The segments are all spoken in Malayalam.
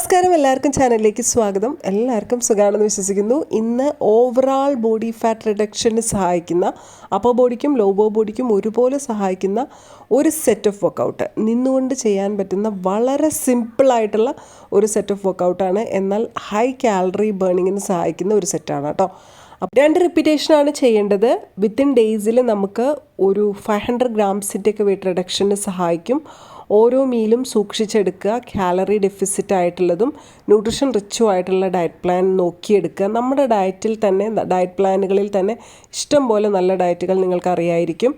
നമസ്കാരം. എല്ലാവർക്കും ചാനലിലേക്ക് സ്വാഗതം. എല്ലാവർക്കും സുഖമാണെന്ന് വിശ്വസിക്കുന്നു. ഇന്ന് ഓവറാൾ ബോഡി ഫാറ്റ് റിഡക്ഷന് സഹായിക്കുന്ന അപ്പർ ബോഡിക്കും ലോവർ ബോഡിക്കും ഒരുപോലെ സഹായിക്കുന്ന ഒരു സെറ്റ് ഓഫ് വർക്കൗട്ട് നിന്നുകൊണ്ട് ചെയ്യാൻ പറ്റുന്ന വളരെ സിമ്പിളായിട്ടുള്ള ഒരു സെറ്റ് ഓഫ് വർക്കൗട്ടാണ് എന്നാൽ ഹൈ കാലറി ബേണിങ്ങിന് സഹായിക്കുന്ന ഒരു സെറ്റാണ് കേട്ടോ. രണ്ട് റിപ്പീറ്റേഷനാണ് ചെയ്യേണ്ടത്. വിത്തിൻ ഡേയ്സിൽ നമുക്ക് ഒരു ഫൈവ് ഹൺഡ്രഡ് ഗ്രാംസിന്റെയൊക്കെ വെയിറ്റ് റിഡക്ഷന് സഹായിക്കും. ഓരോ മീലും സൂക്ഷിച്ചെടുക്കുക കാലറി ഡെഫിസിറ്റ് ആയിട്ടുള്ളതും ന്യൂട്രിഷൻ റിച്ചും ആയിട്ടുള്ള ഡയറ്റ് പ്ലാൻ നോക്കിയെടുക്കുക. നമ്മുടെ ഡയറ്റിൽ തന്നെ ഡയറ്റ് പ്ലാനുകളിൽ തന്നെ ഇഷ്ടം പോലെ നല്ല ഡയറ്റുകൾ നിങ്ങൾക്ക് അറിയായിരിക്കും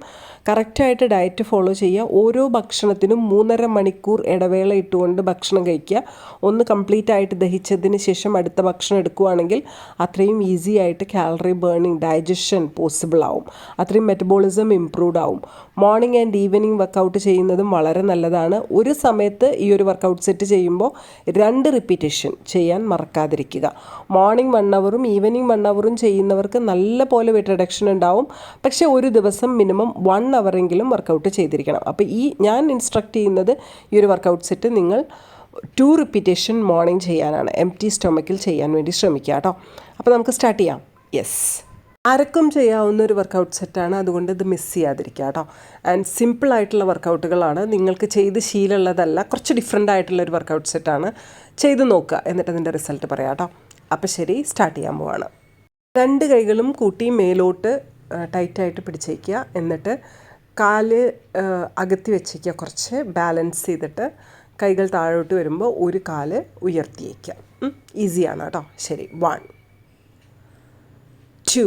കറക്റ്റായിട്ട് ഡയറ്റ് ഫോളോ ചെയ്യുക. ഓരോ ഭക്ഷണത്തിനും മൂന്നര മണിക്കൂർ ഇടവേള ഇട്ടുകൊണ്ട് ഭക്ഷണം കഴിക്കുക. ഒന്ന് കംപ്ലീറ്റ് ആയിട്ട് ദഹിച്ചതിന് ശേഷം അടുത്ത ഭക്ഷണം എടുക്കുകയാണെങ്കിൽ അത്രയും ഈസി ആയിട്ട് കാലറി ബേണിംഗ് ഡൈജഷൻ പോസിബിൾ ആവും. അത്രയും മെറ്റബോളിസം ഇംപ്രൂവ് ആവും. മോർണിംഗ് ആൻഡ് ഈവനിങ് വർക്കൗട്ട് ചെയ്യുന്നതും വളരെ നല്ലതാണ്. ഒരു സമയത്ത് ഈ ഒരു വർക്കൗട്ട് സെറ്റ് ചെയ്യുമ്പോൾ രണ്ട് റിപ്പീറ്റേഷൻ ചെയ്യാൻ മറക്കാതിരിക്കുക. മോർണിംഗ് വൺ അവറും ഈവനിങ് വൺ അവറും ചെയ്യുന്നവർക്ക് നല്ല പോലെ വെയിറ്റ് റിഡക്ഷൻ ഉണ്ടാവും. പക്ഷേ ഒരു ദിവസം മിനിമം വൺ അവറെങ്കിലും വർക്കൗട്ട് ചെയ്തിരിക്കണം. അപ്പോൾ ഈ ഞാൻ ഇൻസ്ട്രക്ട് ചെയ്യുന്നത് ഈ ഒരു വർക്കൗട്ട് സെറ്റ് നിങ്ങൾ ടു റിപ്പീറ്റേഷൻ മോർണിംഗ് ചെയ്യാനാണ്. എം ടി സ്റ്റൊമക്കിൽ ചെയ്യാൻ വേണ്ടി ശ്രമിക്കുക കേട്ടോ. അപ്പോൾ നമുക്ക് സ്റ്റാർട്ട് ചെയ്യാം. യെസ് ആർക്കും ചെയ്യാവുന്ന ഒരു വർക്കൗട്ട് സെറ്റാണ് അതുകൊണ്ട് ഇത് മിസ് ചെയ്യാതിരിക്കുക കേട്ടോ. ആൻഡ് സിമ്പിൾ ആയിട്ടുള്ള വർക്കൗട്ടുകളാണ് നിങ്ങൾക്ക് ചെയ്ത് ശീലമുള്ളതല്ല കുറച്ച് ഡിഫറെന്റ് ആയിട്ടുള്ള ഒരു വർക്കൗട്ട് സെറ്റാണ് ചെയ്ത് നോക്കുക എന്നിട്ട് അതിന്റെ റിസൾട്ട് പറയാം കേട്ടോ. അപ്പോൾ ശരി സ്റ്റാർട്ട് ചെയ്യാൻ പോവാണ്. രണ്ട് കൈകളും കൂട്ടി മേലോട്ട് ടൈറ്റായിട്ട് പിടിച്ചേക്കുക. എന്നിട്ട് കാൽ അകത്തി വെച്ചേക്കുക. കുറച്ച് ബാലൻസ് ചെയ്തിട്ട് കൈകൾ താഴോട്ട് വരുമ്പോൾ ഒരു കാൽ ഉയർത്തിയേക്കുക. ഈസിയാണ് കേട്ടോ. ശരി one two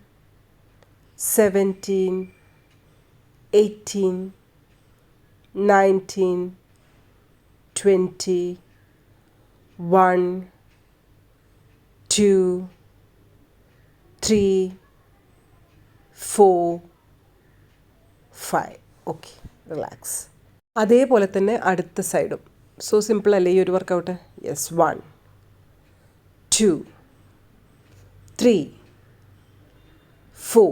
Seventeen, eighteen, nineteen, twenty, one. two, three, four, five okay relax അതേപോലെ തന്നെ അടുത്ത സൈഡും സോ സിമ്പിൾ അല്ലേ ഈ ഒരു workout yes one two three four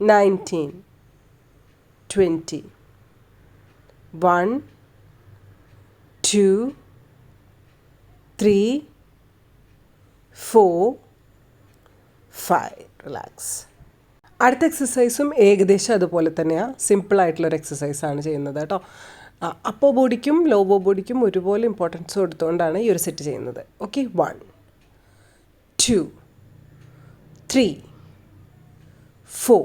19, 20. 1, 2, 3, four five relax അടുത്ത എക്സസൈസും ഏകദേശം അതുപോലെ തന്നെയാണ് സിമ്പിളായിട്ടുള്ളൊരു എക്സസൈസാണ് ചെയ്യുന്നത് കേട്ടോ. അപ്പോ ബോഡിക്കും ലോവോ ബോഡിക്കും ഒരുപോലെ ഇമ്പോർട്ടൻസ് കൊടുത്തുകൊണ്ടാണ് ഈ ഒരു സെറ്റ് ചെയ്യുന്നത്. Okay one two three four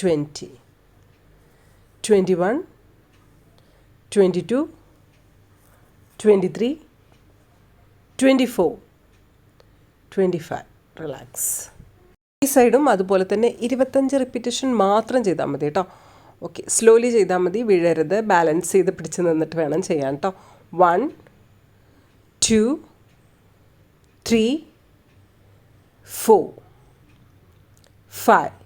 20, 21, 22, 23, 24, twenty five relax ഈ സൈഡും അതുപോലെ തന്നെ ഇരുപത്തഞ്ച് റിപ്പീറ്റേഷൻ മാത്രം ചെയ്താൽ മതി കേട്ടോ. ഓക്കെ സ്ലോലി ചെയ്താൽ മതി. വീഴരുത്. ബാലൻസ് ചെയ്ത് പിടിച്ച് നിന്നിട്ട് വേണം ചെയ്യാൻ കേട്ടോ. One two three four five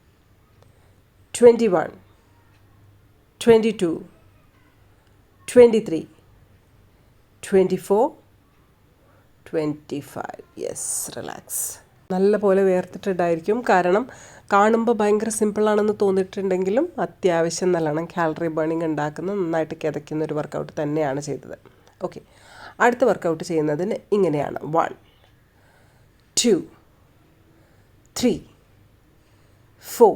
Twenty-one, twenty two twenty three twenty four twenty five yes relax നല്ല പോലെ വേർത്തിട്ടുണ്ടായിരിക്കും കാരണം കാണുമ്പോൾ ഭയങ്കര സിമ്പിളാണെന്ന് തോന്നിയിട്ടുണ്ടെങ്കിലും അത്യാവശ്യം നല്ലോണം കാലറി ബേണിംഗ് ഉണ്ടാക്കുന്ന. നന്നായിട്ട് കിതയ്ക്കുന്ന ഒരു വർക്കൗട്ട് തന്നെയാണ് ചെയ്തത്. ഓക്കെ അടുത്ത വർക്കൗട്ട് ചെയ്യുന്നതിന് ഇങ്ങനെയാണ്. One two three four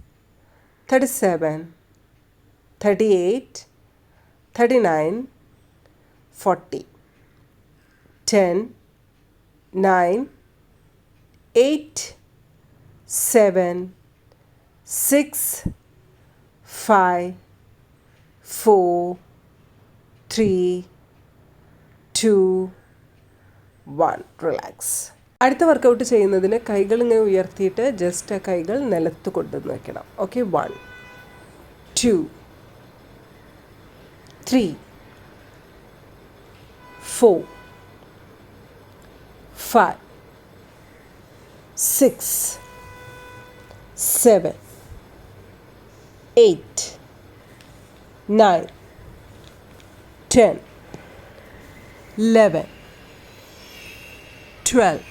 37, 38, 39, 40, 10, 9, 8, 7, 6, 5, 4, 3, 2, 1. Relax. അടുത്ത വർക്കൗട്ട് ചെയ്യുന്നതിന് കൈകൾ ഇങ്ങനെ ഉയർത്തിയിട്ട് ജസ്റ്റ് കൈകൾ നിലത്ത് കൊണ്ടുവന്ന് വെക്കണം. Okay one two three four five six seven eight nine ten eleven twelve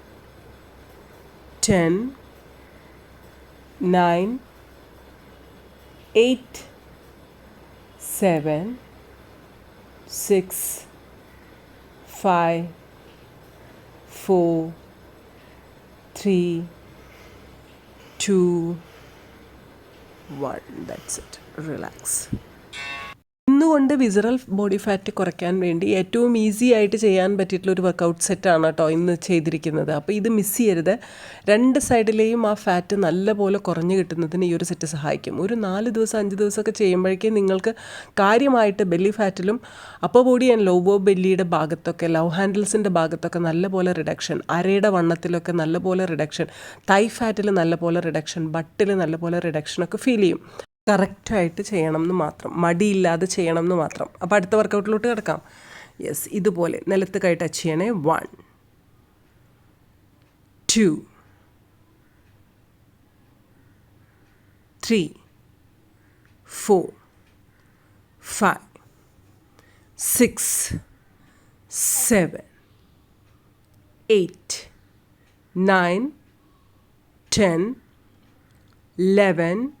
10 9 8 7 6 5 4 3 2 1 that's it. Relax. ഇന്നുകൊണ്ട് വിസറൽ ബോഡി ഫാറ്റ് കുറയ്ക്കാൻ വേണ്ടി ഏറ്റവും ഈസി ആയിട്ട് ചെയ്യാൻ പറ്റിയിട്ടുള്ള ഒരു വർക്കൗട്ട് സെറ്റാണ് കേട്ടോ ഇന്ന് ചെയ്തിരിക്കുന്നത്. അപ്പോൾ ഇത് മിസ് ചെയ്യരുത്. രണ്ട് സൈഡിലെയും ആ ഫാറ്റ് നല്ലപോലെ കുറഞ്ഞു കിട്ടുന്നതിന് ഈ ഒരു സെറ്റ് സഹായിക്കും. ഒരു നാല് ദിവസം അഞ്ച് ദിവസമൊക്കെ ചെയ്യുമ്പോഴേക്കും നിങ്ങൾക്ക് കാര്യമായിട്ട് ബെല്ലി ഫാറ്റിലും അപ്പർ ബോഡി ആൻഡ് ലോബോ ബെല്ലിയുടെ ഭാഗത്തൊക്കെ ലവ് ഹാൻഡിൽസിന്റെ ഭാഗത്തൊക്കെ നല്ലപോലെ റിഡക്ഷൻ അരയുടെ വണ്ണത്തിലൊക്കെ നല്ലപോലെ റിഡക്ഷൻ തൈ ഫാറ്റിൽ നല്ലപോലെ റിഡക്ഷൻ ബട്ടിൽ നല്ലപോലെ റിഡക്ഷനൊക്കെ ഫീൽ ചെയ്യും. കറക്റ്റായിട്ട് ചെയ്യണം എന്ന് മാത്രം. മടിയില്ലാതെ ചെയ്യണം എന്ന് മാത്രം. അപ്പോൾ അടുത്ത വർക്കൗട്ടിലോട്ട് കിടക്കാം. യെസ് ഇതുപോലെ. നിലത്ത് കൈ ടച്ച് ചെയ്യണേ. One two three four five six seven eight nine ten eleven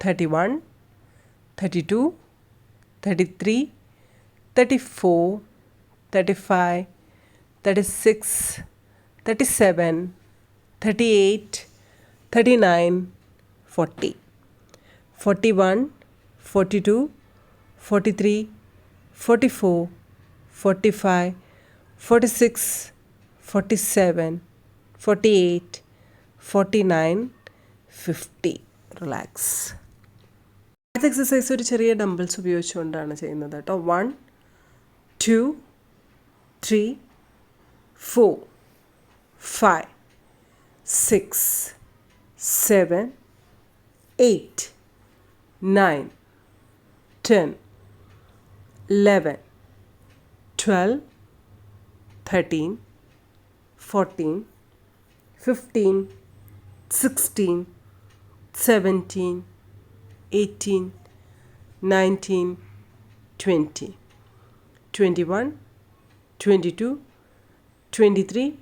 thirty one, thirty two, thirty three, thirty four, thirty five, thirty six, thirty seven, thirty eight, thirty nine, forty, forty one, forty two, forty three, forty four, forty five, forty six, forty seven, forty eight, forty nine, fifty. Relax. ആദ്യത്തെ എക്സസൈസ് ഒരു ചെറിയ ഡംബിൾസ് ഉപയോഗിച്ചുകൊണ്ടാണ് ചെയ്യുന്നത് കേട്ടോ. One two three four five six seven eight nine ten 11, 12, 13, 14, 15, 16, 17, 18, 19, 20, 21, 22, 23,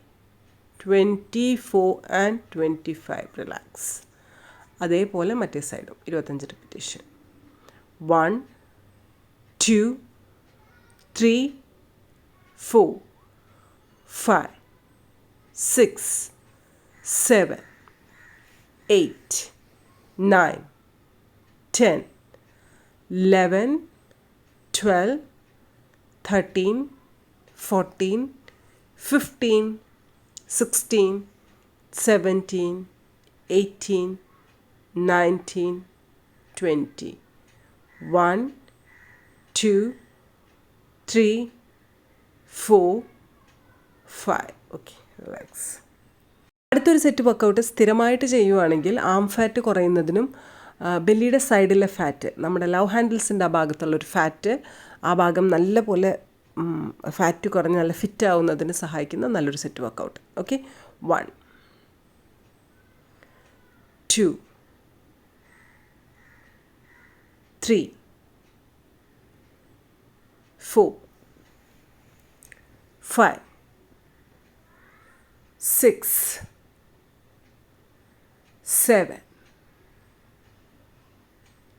24 and 25 relax അതേപോലെ മറ്റേ സൈഡും ഇരുപത്തഞ്ച് repetition one two three, four, five, six, seven, eight, nine, ten, eleven, twelve, thirteen, fourteen, fifteen, sixteen, seventeen, eighteen, nineteen, twenty. One, two, three four five okay relax അടുത്തൊരു സെറ്റ് വർക്കൗട്ട് സ്ഥിരമായിട്ട് ചെയ്യുവാണെങ്കിൽ ആം ഫാറ്റ് കുറയുന്നതിനും ബെല്ലിയുടെ സൈഡിലെ ഫാറ്റ് നമ്മുടെ ലവ് ഹാൻഡിൽസിന്റെ ആ ഭാഗത്തുള്ളൊരു ഫാറ്റ് ആ ഭാഗം നല്ല പോലെ ഫാറ്റ് കുറഞ്ഞ് നല്ല ഫിറ്റ് ആവുന്നതിന് സഹായിക്കുന്ന നല്ലൊരു set workout okay one two three four five six seven,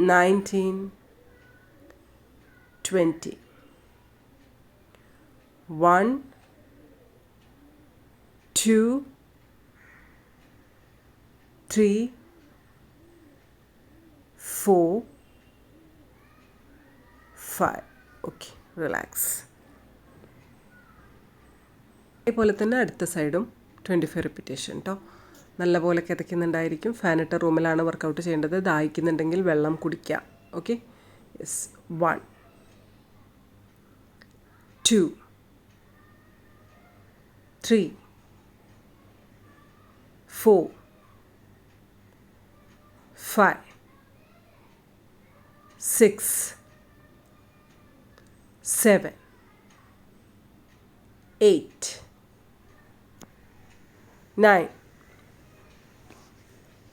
nineteen, twenty. One, two, three, four, five. Okay. Relax അതേപോലെ തന്നെ അടുത്ത സൈഡും ട്വന്റി ഫൈവ് റിപ്പീറ്റേഷൻ കേട്ടോ നല്ലപോലെ കിതയ്ക്കുന്നുണ്ടായിരിക്കും. ഫാനിട്ട റൂമിലാണ് വർക്കൗട്ട് ചെയ്യേണ്ടത്. ദാഹിക്കുന്നുണ്ടെങ്കിൽ വെള്ളം കുടിക്കുക. Okay yes one two three four five six seven eight nine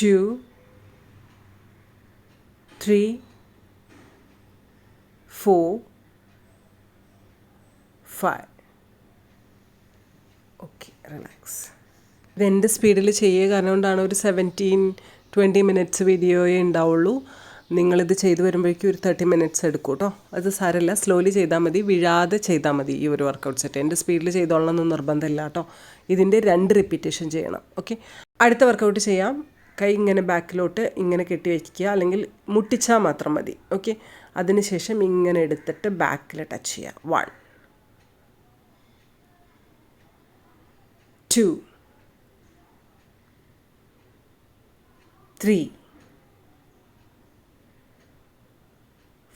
two, three, four, five. Okay relax ഇത് എന്റെ സ്പീഡിൽ ചെയ്യുക കാരണം കൊണ്ടാണ് ഒരു സെവന്റീൻ ട്വന്റി മിനിറ്റ്സ് വീഡിയോയേ ഉണ്ടാവുള്ളൂ. നിങ്ങളിത് ചെയ്തു വരുമ്പോഴേക്കും ഒരു തേർട്ടി മിനിറ്റ്സ് എടുക്കും കേട്ടോ അത് സാരമില്ല. സ്ലോലി ചെയ്താൽ മതി. വീഴാതെ ചെയ്താൽ മതി ഈ ഒരു വർക്കൗട്ട് സെറ്റ് എന്റെ സ്പീഡിൽ ചെയ്തോളണം എന്ന് നിർബന്ധമില്ല കേട്ടോ ഇതിന്റെ രണ്ട് റിപ്പീറ്റേഷൻ ചെയ്യണം. ഓക്കെ അടുത്ത വർക്കൗട്ട് ചെയ്യാം. കൈ ഇങ്ങനെ ബാക്കിലോട്ട് ഇങ്ങനെ കെട്ടി വയ്ക്കുക അല്ലെങ്കിൽ മുട്ടിച്ചാൽ മാത്രം മതി. ഓക്കെ അതിനുശേഷം ഇങ്ങനെ എടുത്തിട്ട് ബാക്കിൽ ടച്ച് ചെയ്യുക. One two three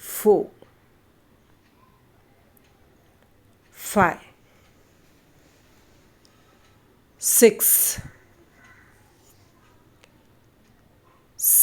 four five six,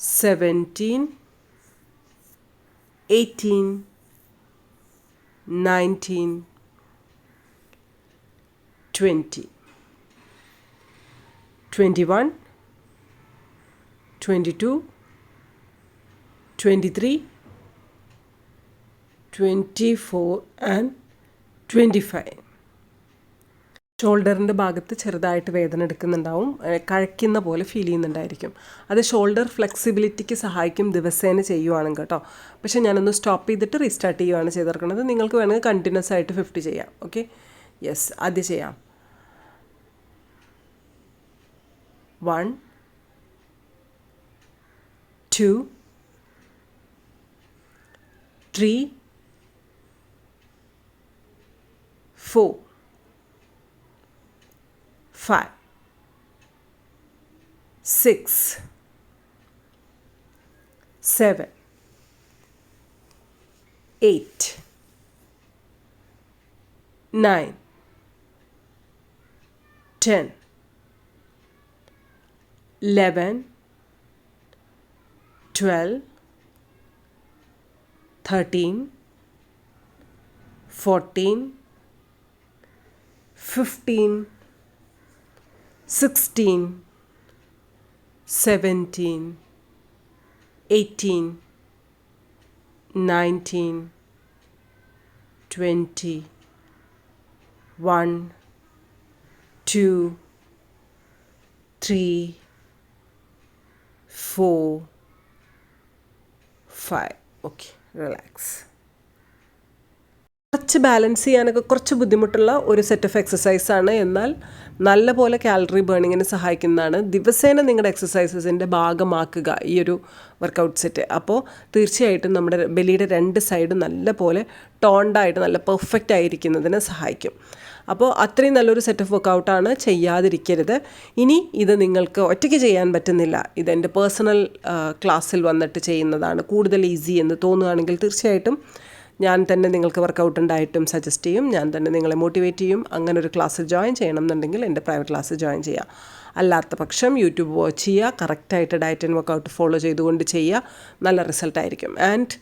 seventeen, eighteen, nineteen, twenty, twenty-one, twenty-two, twenty-three, twenty-four, and 25. ഷോൾഡറിന്റെ ഭാഗത്ത് ചെറുതായിട്ട് വേദന എടുക്കുന്നുണ്ടാവും. കഴിക്കുന്ന പോലെ ഫീൽ ചെയ്യുന്നുണ്ടായിരിക്കും. അത് ഷോൾഡർ ഫ്ലെക്സിബിലിറ്റിക്ക് സഹായിക്കും ദിവസേന ചെയ്യുവാണെങ്കിൽ കേട്ടോ. പക്ഷേ ഞാനൊന്ന് സ്റ്റോപ്പ് ചെയ്തിട്ട് റീസ്റ്റാർട്ട് ചെയ്യുവാണ് ചെയ്തിരിക്കുന്നത് നിങ്ങൾക്ക് വേണമെങ്കിൽ കണ്ടിന്യൂസ് ആയിട്ട് ഫിഫ്റ്റി ചെയ്യാം. ഓക്കെ യെസ് അത് ചെയ്യാം. One two three four, five, six, seven, eight, nine, ten, eleven, twelve, thirteen, fourteen. 15, 16, 17, 18, 19, 20, 1, 2, 3, 4, 5. Okay, relax. കുറച്ച് ബാലൻസ് ചെയ്യാനൊക്കെ കുറച്ച് ബുദ്ധിമുട്ടുള്ള ഒരു സെറ്റ് ഓഫ് എക്സസൈസാണ് എന്നാൽ നല്ല പോലെ കാലറി ബേണിങ്ങിന് സഹായിക്കുന്നതാണ്. ദിവസേന നിങ്ങളുടെ എക്സസൈസസിന്റെ ഭാഗമാക്കുക ഈ ഒരു വർക്കൗട്ട് സെറ്റ് അപ്പോൾ തീർച്ചയായിട്ടും നമ്മുടെ ബലിയുടെ രണ്ട് സൈഡും നല്ലപോലെ ടോണ്ടായിട്ട് നല്ല പെർഫെക്റ്റ് ആയിരിക്കുന്നതിന് സഹായിക്കും. അപ്പോൾ അത്രയും നല്ലൊരു സെറ്റ് ഓഫ് വർക്കൗട്ടാണ് ചെയ്യാതിരിക്കരുത്. ഇനി ഇത് നിങ്ങൾക്ക് ഒറ്റയ്ക്ക് ചെയ്യാൻ പറ്റുന്നില്ല. ഇതെന്റെ പേഴ്സണൽ ക്ലാസ്സിൽ വന്നിട്ട് ചെയ്യുന്നതാണ്. കൂടുതൽ ഈസി എന്ന് തോന്നുകയാണെങ്കിൽ തീർച്ചയായിട്ടും ഞാൻ തന്നെ നിങ്ങൾക്ക് വർക്കൗട്ട് ഉണ്ടായിട്ടും സജസ്റ്റ് ചെയ്യും. ഞാൻ തന്നെ നിങ്ങളെ മോട്ടിവേറ്റ് ചെയ്യും. അങ്ങനെ ഒരു ക്ലാസ് ജോയിൻ ചെയ്യണം എന്നുണ്ടെങ്കിൽ എന്റെ പ്രൈവറ്റ് ക്ലാസ് ജോയിൻ ചെയ്യാം. അല്ലാത്ത പക്ഷം യൂട്യൂബ് വാച്ച് ചെയ്യുക കറക്റ്റായിട്ട് ഡയറ്റ് ആൻഡ് വർക്കൗട്ട് ഫോളോ ചെയ്തുകൊണ്ട് ചെയ്യുക നല്ല റിസൾട്ടായിരിക്കും ആൻഡ്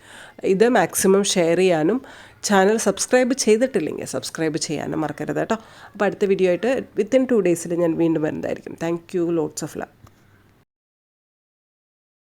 ഇത് മാക്സിമം ഷെയർ ചെയ്യാനും ചാനൽ സബ്സ്ക്രൈബ് ചെയ്തിട്ടില്ലെങ്കിൽ സബ്സ്ക്രൈബ് ചെയ്യാനും മറക്കരുത് കേട്ടോ. അപ്പോൾ അടുത്ത വീഡിയോ ആയിട്ട് വിത്തിൻ ടു ഡേയ്സിൽ ഞാൻ വീണ്ടും വരുന്നതായിരിക്കും. Thank you lots of love